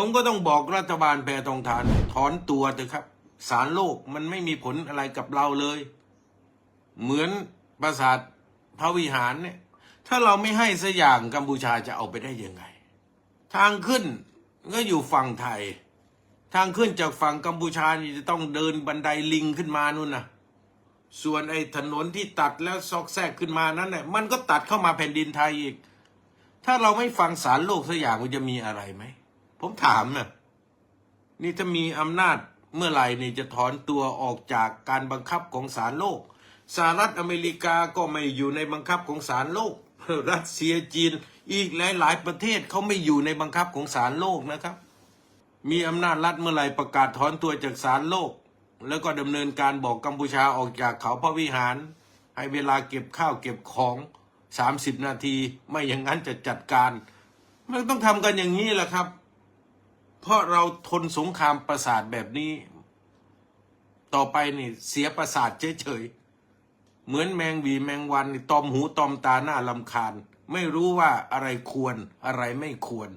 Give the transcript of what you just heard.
ผมก็ต้องบอกรัฐบาลแพทองทานถอนตัวเถอะครับ สารโลกมันไม่มีผลอะไรกับเราเลย เหมือนปราสาทพระวิหารเนี่ย ถ้าเราไม่ให้สัอย่างกัมพูชาจะเอาไปได้ยังไง ทางขึ้นก็อยู่ฝั่งไทย ทางขึ้นจากฝั่งกัมพูชานี่จะต้องเดินบันไดลิงขึ้นมานู่นนะส่วนไอ้ถนนที่ตัดแล้วซอกแซกขึ้นมานั้นเนี่ยมันก็ตัดเข้ามาแผ่นดินไทยอีก ถ้าเราไม่ฟังสารโลกสักอย่างมันจะมีอะไรไหม ผมถามนะนี่ถ้ามีอำนาจเมื่อไหร่นี่จะถอนตัวออกจากการบังคับของสารโลกสหรัฐอเมริกาก็ไม่อยู่ในบังคับของสารโลก รัสเซียจีนอีกหลาย ๆ ประเทศเขาไม่อยู่ในบังคับของสารโลกนะครับ มีอำนาจรัฐเมื่อไหร่ประกาศถอนตัวจากสารโลก แล้วก็ดำเนินการบอกกัมพูชาออกจากเขาพระวิหาร ให้เวลาเก็บข้าวเก็บของ 30 นาที ไม่อย่างนั้นจะจัดการ มันต้องทำกันอย่างนี้แหละครับ เพราะเราทนสงครามประสาทแบบนี้ ต่อไปนี่เสียประสาทเฉยๆ เหมือนแมงวีแมงวันตอมหูตอมตาหน้าลำคาญ ไม่รู้ว่าอะไรควรอะไรไม่ควร